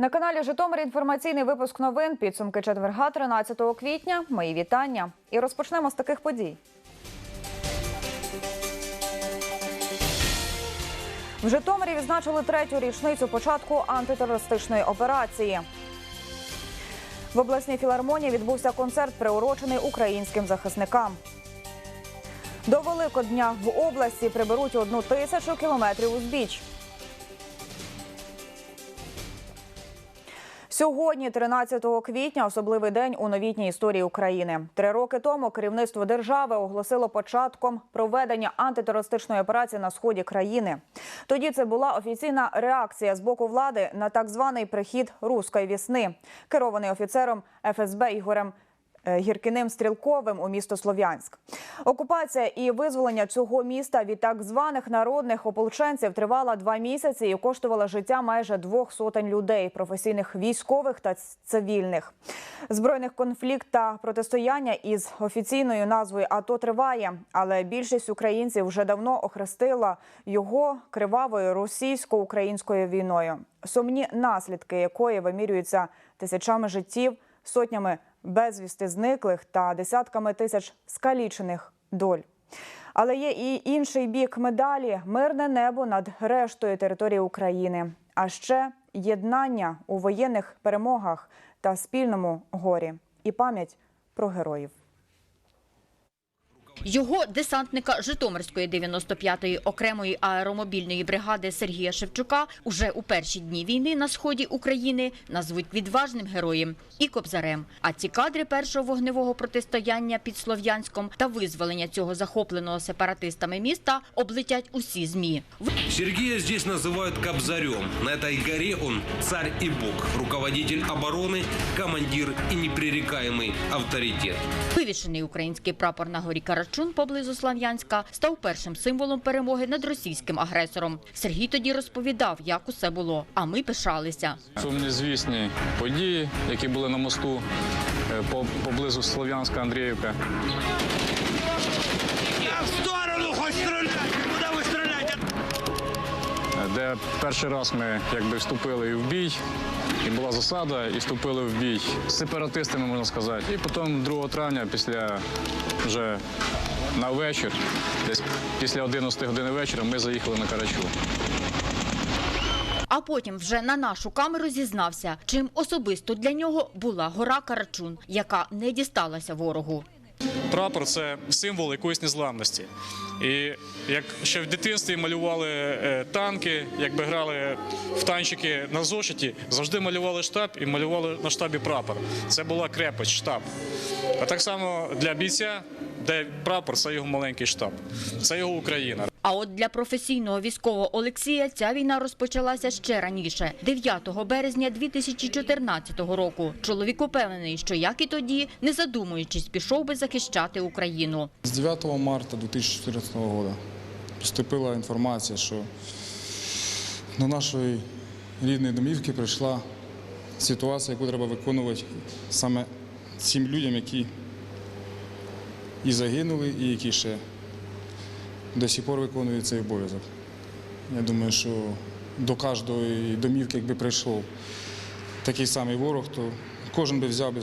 На каналі Житомир інформаційний випуск новин. Підсумки четверга, 13 квітня. Мої вітання. І розпочнемо з таких подій. В Житомирі відзначили третю річницю початку антитерористичної операції. В обласній філармонії відбувся концерт, приурочений українським захисникам. До Великодня в області приберуть одну тисячу кілометрів узбіч. Сьогодні, 13 квітня, особливий день у новітній історії України. Три роки тому керівництво держави оголосило початком проведення антитерористичної операції на сході країни. Тоді це була офіційна реакція з боку влади на так званий прихід руської вісни, керований офіцером ФСБ Ігорем Гіркиним Стрілковим у місто Слов'янськ. Окупація і визволення цього міста від так званих народних ополченців тривала два місяці і коштувала життя майже двох сотень людей, професійних військових та цивільних. Збройних конфлікт та протистояння із офіційною назвою АТО триває, але більшість українців вже давно охрестила його кривавою російсько-українською війною, сумні наслідки якої вимірюються тисячами життів, сотнями безвісти зниклих та десятками тисяч скалічених доль. Але є і інший бік медалі мирне небо над рештою території України, а ще єднання у воєнних перемогах та спільному горі і пам'ять про героїв. Його десантника Житомирської 95-ї окремої аеромобільної бригади Сергія Шевчука уже у перші дні війни на сході України назвуть відважним героєм і кобзарем. А ці кадри першого вогневого протистояння під Слов'янськом та визволення цього захопленого сепаратистами міста облетять усі змі. Сергея здесь называют Кобзарем. На этой горе он царь и бог, руководитель обороны, командир и непререкаемый авторитет. Вивішений український прапор на горі Карачун поблизу Слав'янська став першим символом перемоги над російським агресором. Сергій тоді розповідав, як усе було. А ми пишалися. Сумнізвісні події, які були на мосту е, по- поблизу Слов'янська Андріївка. Е, де перший раз ми якби вступили і в бій, і була засада, і вступили в бій з сепаратистами, можна сказати. І потім 2 травня, після вже на вечір, десь після 11 години вечора, ми заїхали на Карачу. А потім вже на нашу камеру зізнався, чим особисто для нього була гора Карачун, яка не дісталася ворогу. Прапор це символ якоїсь незламності. І як ще в дитинстві малювали е, танки, якби грали в танчики на зошиті, завжди малювали штаб і малювали на штабі прапор. Це була крепость, штаб. А так само для бійця, де прапор, це його маленький штаб, це його Україна. А от для професійного військового Олексія ця війна розпочалася ще раніше, 9 березня 2014 року. Чоловік упевнений, що як і тоді, не задумуючись, пішов би захищати Україну. С 9 марта 2014 года поступила інформація, що до нашої рідної домівки прийшла ситуація, яку треба виконувати саме цим людям, які і загинули, і які ще до сих пор виконують цей обов'язок. Я думаю, що до кожної домівки, якби прийшов такий самий ворог, то кожен би взяв би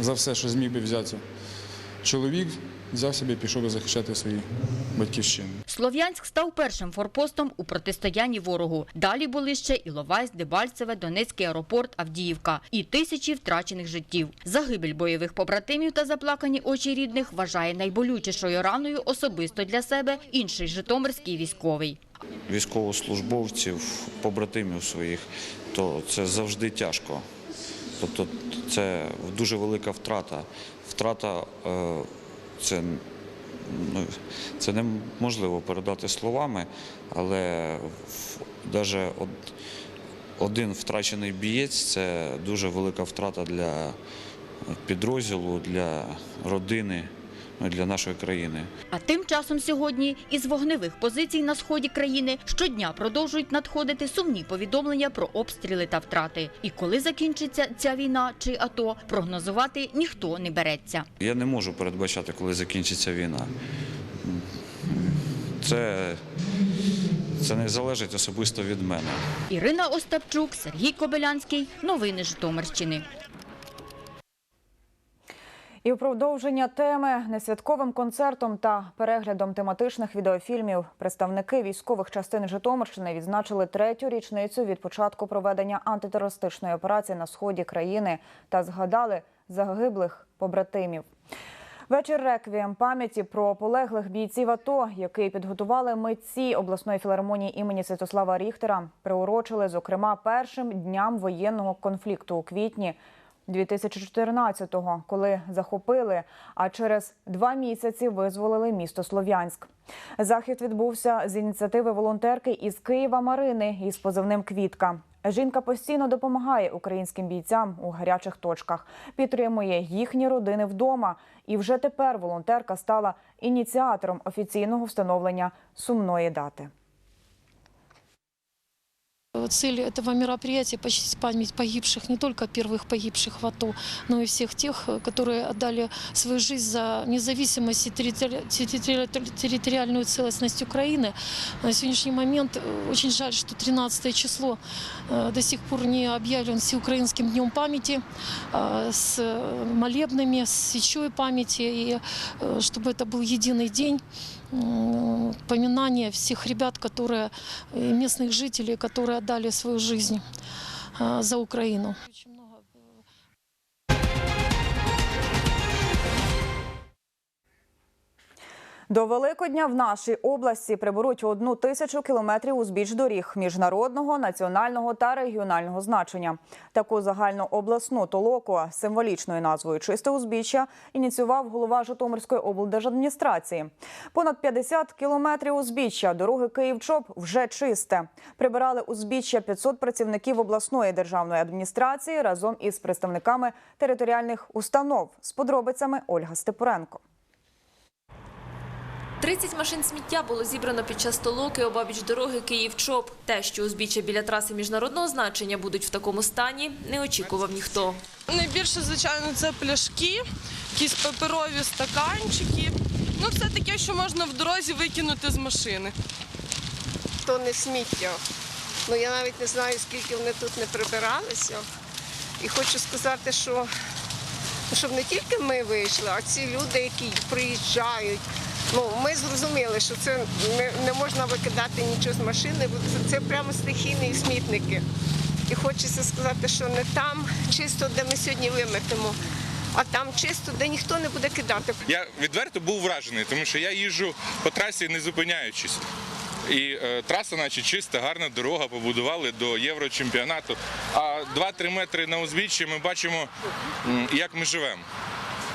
за, все, що зміг би взяти. Чоловік взяв себе і пішов би захищати свою батьківщину. Слов'янськ став першим форпостом у протистоянні ворогу. Далі були ще Іловайськ, Дебальцеве, Донецький аеропорт, Авдіївка і тисячі втрачених життів. Загибель бойових побратимів та заплакані очі рідних вважає найболючішою раною особисто для себе інший житомирський військовий. військовослужбовців, побратимів своїх, то це завжди тяжко. Тобто це дуже велика втрата. Втрата е, це, ну, це неможливо передати словами, але навіть один втрачений бієць це дуже велика втрата для підрозділу, для родини, для нашої країни. А тим часом сьогодні із вогневих позицій на сході країни щодня продовжують надходити сумні повідомлення про обстріли та втрати. І коли закінчиться ця війна чи АТО, прогнозувати ніхто не береться. Я не можу передбачати, коли закінчиться війна. Це, це не залежить особисто від мене. Ірина Остапчук, Сергій Кобилянський. Новини Житомирщини. І у продовження теми несвятковим концертом та переглядом тематичних відеофільмів представники військових частин Житомирщини відзначили третю річницю від початку проведення антитерористичної операції на сході країни та згадали загиблих побратимів. Вечір реквієм пам'яті про полеглих бійців АТО, який підготували митці обласної філармонії імені Святослава Ріхтера, приурочили зокрема першим дням воєнного конфлікту у квітні 2014-го, коли захопили, а через два місяці визволили місто Слов'янськ. Захід відбувся з ініціативи волонтерки із Києва Марини із позивним Квітка. Жінка постійно допомагає українським бійцям у гарячих точках, підтримує їхні родини вдома. І вже тепер волонтерка стала ініціатором офіційного встановлення сумної дати. Цель этого мероприятия – почтить память погибших, не только первых погибших в АТО, но и всех тех, которые отдали свою жизнь за независимость и территори- территори- территориальную целостность Украины. На сегодняшний момент э, очень жаль, что 13 число э, до сих пор не объявлен Всеукраинским днем памяти э, с э, молебными, с свечой памяти, и э, чтобы это был единый день м, поминания всех ребят, которые и местных жителей, которые отдали свою жизнь а, за Украину. До Великодня в нашій області приберуть одну тисячу кілометрів узбіч доріг міжнародного, національного та регіонального значення. Таку загальну обласну толоку символічною назвою Чисте узбіччя ініціював голова Житомирської облдержадміністрації. Понад 50 кілометрів узбіччя дороги Київ-Чоп вже чисте. Прибирали узбіччя 500 працівників обласної державної адміністрації разом із представниками територіальних установ. З подробицями Ольга Степуренко. 30 машин сміття було зібрано під час толоки обабіч дороги Київ-Чоп. Те, що узбіччя біля траси міжнародного значення будуть в такому стані, не очікував ніхто. Найбільше, звичайно, це пляшки, якісь паперові стаканчики. Ну, все таке, що можна в дорозі викинути з машини. то не сміття. Ну я навіть не знаю, скільки вони тут не прибиралися. І хочу сказати, що щоб не тільки ми вийшли, а ці люди, які приїжджають. Ну, ми зрозуміли, що це не, не можна викидати нічого з машини, бо це, це прямо стихійні смітники. І хочеться сказати, що не там чисто, де ми сьогодні виметемо, а там чисто, де ніхто не буде кидати. Я відверто був вражений, тому що я їжджу по трасі не зупиняючись. І е, траса, наче чиста, гарна дорога, побудували до єврочемпіонату. А 2-3 метри на узбіччі ми бачимо, як ми живемо.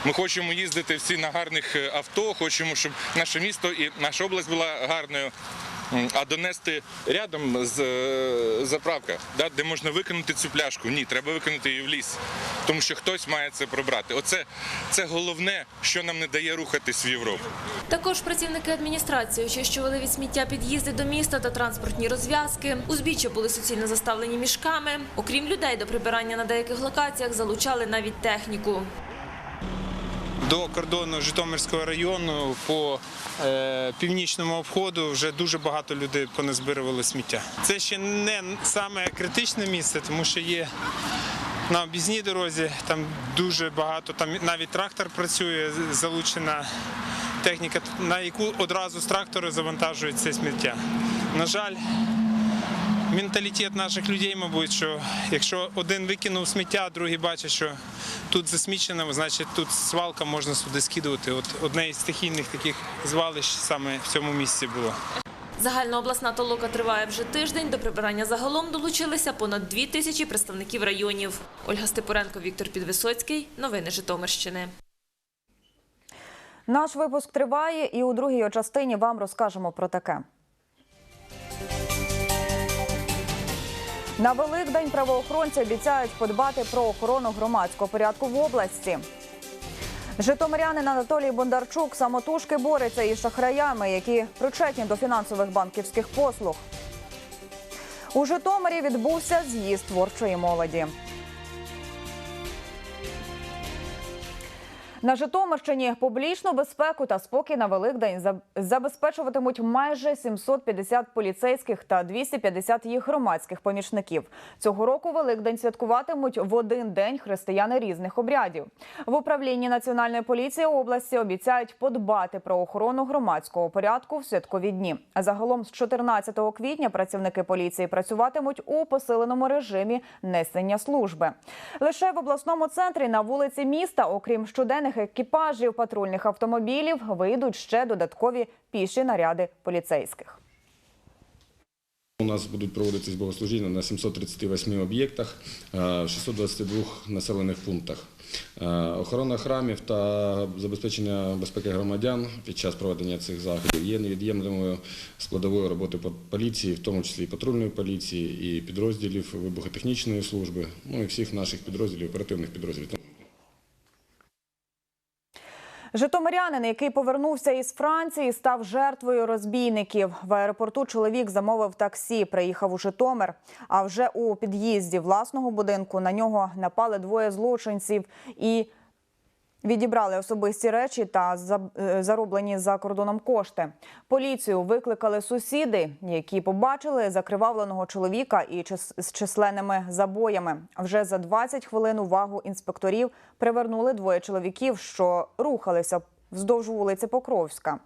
Ми хочемо їздити всі на гарних е, авто, хочемо, щоб наше місто і наша область була гарною. А донести рядом з е, заправка, де можна викинути цю пляшку. Ні, треба викинути її в ліс, тому що хтось має це прибрати. Оце це головне, що нам не дає рухатись в Європу. Також працівники адміністрації очищували від сміття під'їзди до міста та транспортні розв'язки. Узбіччя були суцільно заставлені мішками. Окрім людей, до прибирання на деяких локаціях залучали навіть техніку. До кордону Житомирського району по е, північному обходу вже дуже багато людей поназбирували сміття. Це ще не саме критичне місце, тому що є на об'їзній дорозі, там дуже багато, там навіть трактор працює, залучена техніка, на яку одразу з трактора завантажують це сміття. На жаль, менталітет наших людей, мабуть, що якщо один викинув сміття, другий бачить, що тут засмічено, значить тут свалка можна сюди скидувати. От одне із стихійних таких звалищ саме в цьому місці було. Загальнообласна толока триває вже тиждень. До прибирання загалом долучилися понад дві тисячі представників районів. Ольга Степуренко, Віктор Підвисоцький. Новини Житомирщини. Наш випуск триває, і у другій частині вам розкажемо про таке. На Великдень правоохоронці обіцяють подбати про охорону громадського порядку в області. Житомирянин Анатолій Бондарчук самотужки бореться із шахраями, які причетні до фінансових банківських послуг. У Житомирі відбувся з'їзд творчої молоді. На Житомирщині публічну безпеку та спокій на Великдень забезпечуватимуть майже 750 поліцейських та 250 їх громадських помічників. Цього року Великдень святкуватимуть в один день християни різних обрядів. В управлінні національної поліції області обіцяють подбати про охорону громадського порядку в святкові дні. Загалом з 14 квітня працівники поліції працюватимуть у посиленому режимі несення служби. Лише в обласному центрі на вулиці міста, окрім щоденних екіпажів патрульних автомобілів, вийдуть ще додаткові піші наряди поліцейських. У нас будуть проводитись богослужіння на 738 об'єктах, е, в 622 населених пунктах. Е, Охорона храмів та забезпечення безпеки громадян під час проведення цих заходів є невід'ємною складовою роботи поліції, в тому числі і патрульної поліції, і підрозділів вибухотехнічної служби, ну і всіх наших підрозділів, оперативних підрозділів. Житомирянин, який повернувся із Франції, став жертвою розбійників. В аеропорту чоловік замовив таксі, приїхав у Житомир. А вже у під'їзді власного будинку на нього напали двоє злочинців і відібрали особисті речі та е, зароблені за кордоном кошти. Поліцію викликали сусіди, які побачили закривавленого чоловіка і з численними забоями. Вже за 20 хвилин увагу інспекторів привернули двоє чоловіків, що рухалися вздовж вулиці Покровська.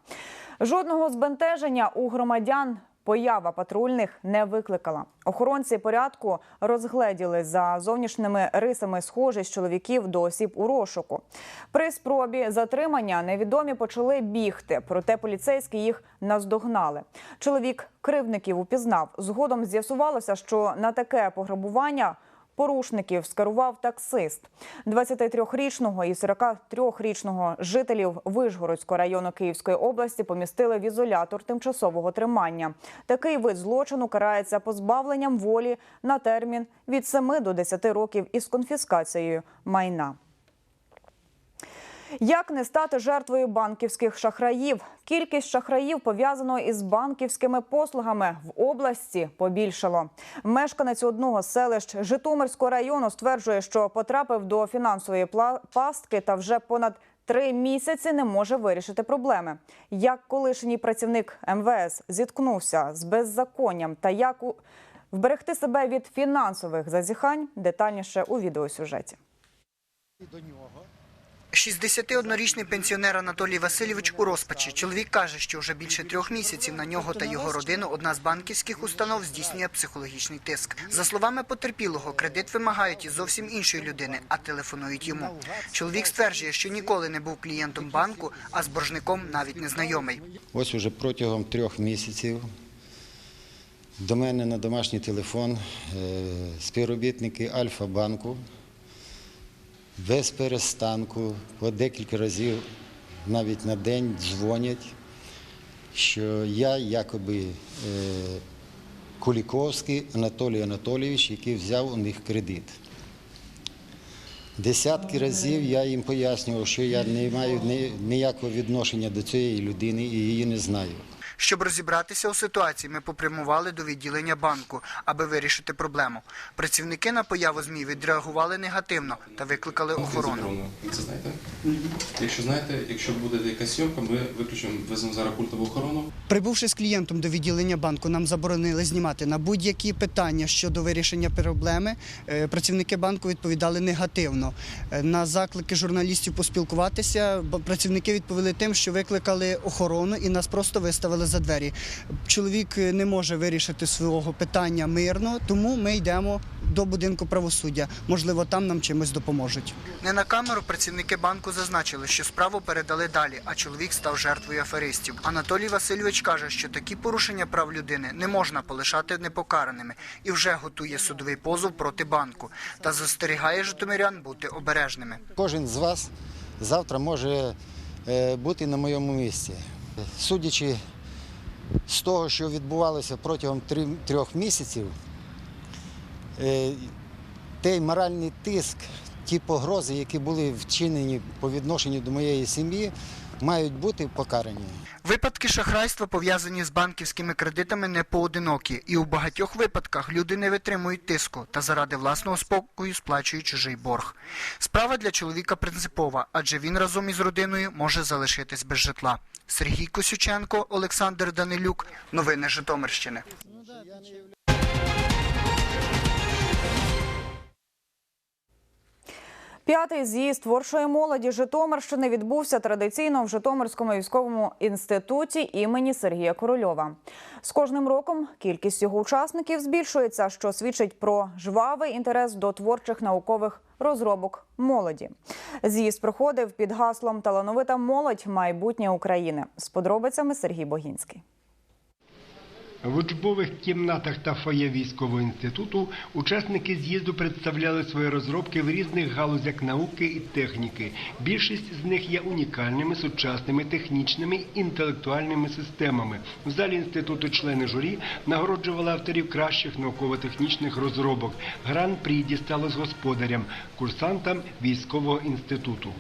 Жодного збентеження у громадян поява патрульних не викликала. Охоронці порядку розгледіли за зовнішніми рисами схожість чоловіків до осіб у розшуку. При спробі затримання невідомі почали бігти, проте поліцейські їх наздогнали. Чоловік кривдників упізнав. Згодом з'ясувалося, що на таке пограбування порушників скерував таксист. 23-річного і 43-річного жителів Вижгородського району Київської області помістили в ізолятор тимчасового тримання. Такий вид злочину карається позбавленням волі на термін від 7 до 10 років із конфіскацією майна. Як не стати жертвою банківських шахраїв? Кількість шахраїв пов'язано із банківськими послугами в області побільшало. Мешканець одного з селищ Житомирського району стверджує, що потрапив до фінансової пастки та вже понад три місяці не може вирішити проблеми. Як колишній працівник МВС зіткнувся з беззаконням та як у- вберегти себе від фінансових зазіхань детальніше у відеосюжеті. 61-річний пенсіонер Анатолій Васильович у розпачі. Чоловік каже, що вже більше трьох місяців на нього та його родину одна з банківських установ здійснює психологічний тиск. За словами потерпілого, кредит вимагають із зовсім іншої людини, а телефонують йому. Чоловік стверджує, що ніколи не був клієнтом банку, а з боржником навіть не знайомий. Ось уже протягом трьох місяців до мене на домашній телефон е, співробітники Альфа-банку без перестанку по декілька разів навіть на день дзвонять, що я якоби е, Куліковський Анатолій Анатолійович, який взяв у них кредит. Десятки разів я їм пояснював, що я не маю ніякого відношення до цієї людини і її не знаю. Щоб розібратися у ситуації, ми попрямували до відділення банку, аби вирішити проблему. Працівники на появу ЗМІ відреагували негативно та викликали охорону. Це знаєте? Якщо знаєте, якщо буде якась зйомка, ми виключимо, веземо зараз культову охорону. Прибувши з клієнтом до відділення банку, нам заборонили знімати на будь-які питання щодо вирішення проблеми. Е, Працівники банку відповідали негативно. Е, На заклики журналістів поспілкуватися працівники відповіли тим, що викликали охорону і нас просто виставили за двері. Чоловік е, не може вирішити свого питання мирно, тому ми йдемо до будинку правосуддя. Можливо, там нам чимось допоможуть. Не на камеру працівники банку зазначили, що справу передали далі, а чоловік став жертвою аферистів. Анатолій Васильович каже, що такі порушення прав людини не можна полишати непокараними і вже готує судовий позов проти банку та застерігає житомирян бути обережними. Кожен з вас завтра може е, бути на моєму місці. Судячи з того, що відбувалося протягом трьох місяців, е, той моральний тиск, ті погрози, які були вчинені по відношенню до моєї сім'ї, мають бути покарані. Випадки шахрайства пов'язані з банківськими кредитами не поодинокі, і у багатьох випадках люди не витримують тиску та заради власного спокою сплачують чужий борг. Справа для чоловіка принципова, адже він разом із родиною може залишитись без житла. Сергій Косюченко, Олександр Данилюк. Новини Житомирщини. П'ятий з'їзд творчої молоді Житомирщини відбувся традиційно в Житомирському військовому інституті імені Сергія Корольова. З кожним роком кількість його учасників збільшується, що свідчить про жвавий інтерес до творчих наукових розробок молоді. З'їзд проходив під гаслом Талановита молодь майбутнє України. З подробицями Сергій Богінський. В учбових кімнатах та фоє військового інституту учасники з'їзду представляли свої розробки в різних галузях науки і техніки. Більшість з них є унікальними сучасними технічними інтелектуальними системами. В залі інституту члени журі нагороджували авторів кращих науково-технічних розробок. Гран-прі дісталось господарям, курсантам військового інституту.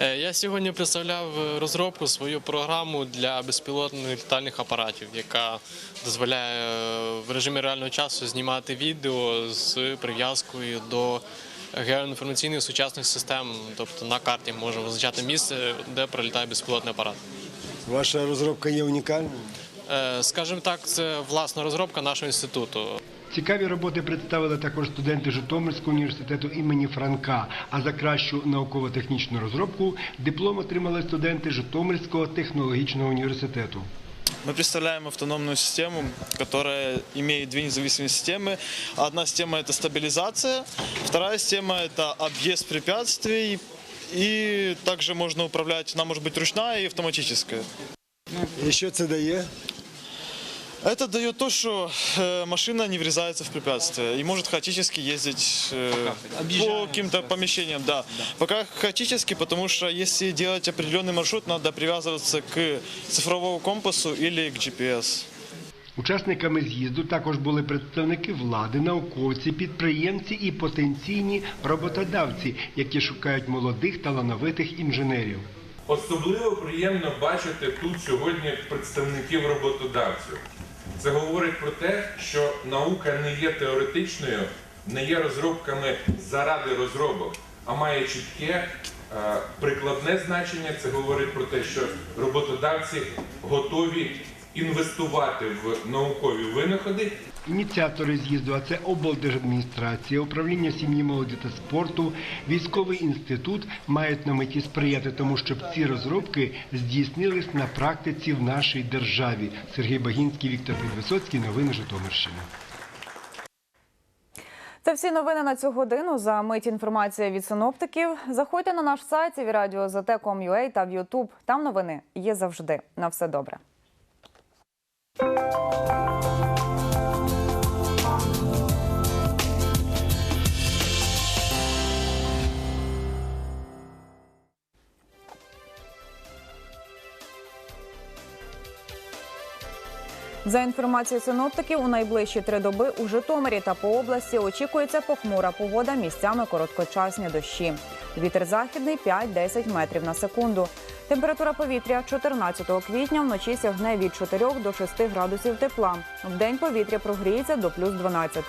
Е, Я сьогодні представляв е, розробку свою програму для безпілотних літальних апаратів, яка дозволяє е, в режимі реального часу знімати відео з прив'язкою до геоінформаційних сучасних систем. Тобто на карті можемо визначати місце, де пролітає безпілотний апарат. Ваша розробка є унікальною? Скажімо так, це власна розробка нашого інституту. Цікаві роботи представили також студенти Житомирського університету імені Франка. А за кращу науково-технічну розробку диплом отримали студенти Житомирського технологічного університету. Мы представляем автономную систему, которая имеет две независимые системы. Одна система это стабилизация, вторая система это объезд препятствий. И также можно управлять, она может быть ручная и автоматическая. І що це дає? Это дает то, что э, машина не врезается в препятствия и может хаотически ездить э, по каким-то помещениям. Да. Пока хаотически, потому что если делать определенный маршрут, надо привязываться к цифровому компасу или к GPS. Учасниками з'їзду також були представники влади, науковці, підприємці і потенційні роботодавці, які шукають молодих талановитих інженерів. Особливо приємно бачити тут сьогодні представників роботодавців. Це говорить про те, що наука не є теоретичною, не є розробками заради розробок, а має чітке е, прикладне значення. Це говорить про те, що роботодавці готові інвестувати в наукові винаходи Ініціатори з'їзду, а це облдержадміністрація, управління сім'ї, молоді та спорту, військовий інститут мають на меті сприяти тому, щоб ці розробки здійснились на практиці в нашій державі. Сергій Багінський, Віктор Підвисоцький. Новини Житомирщини. Це всі новини на цю годину. За мить інформація від синоптиків. Заходьте на наш сайт радіозатеком.ua та в Ютуб. Там новини є завжди. На все добре. За інформацією синоптиків, у найближчі три доби у Житомирі та по області очікується похмура погода місцями короткочасні дощі. Вітер західний 5-10 метрів на секунду. Температура повітря 14 квітня вночі сягне від 4 до 6 градусів тепла. В день повітря прогріється до плюс 12.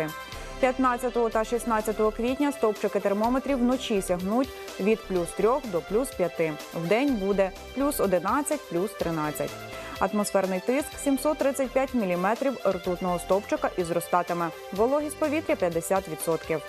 15 та 16 квітня стовпчики термометрів вночі сягнуть від плюс 3 до плюс 5. В день буде плюс 11, плюс 13. Атмосферний тиск 735 міліметрів ртутного стовпчика і зростатиме. Вологість повітря 50%.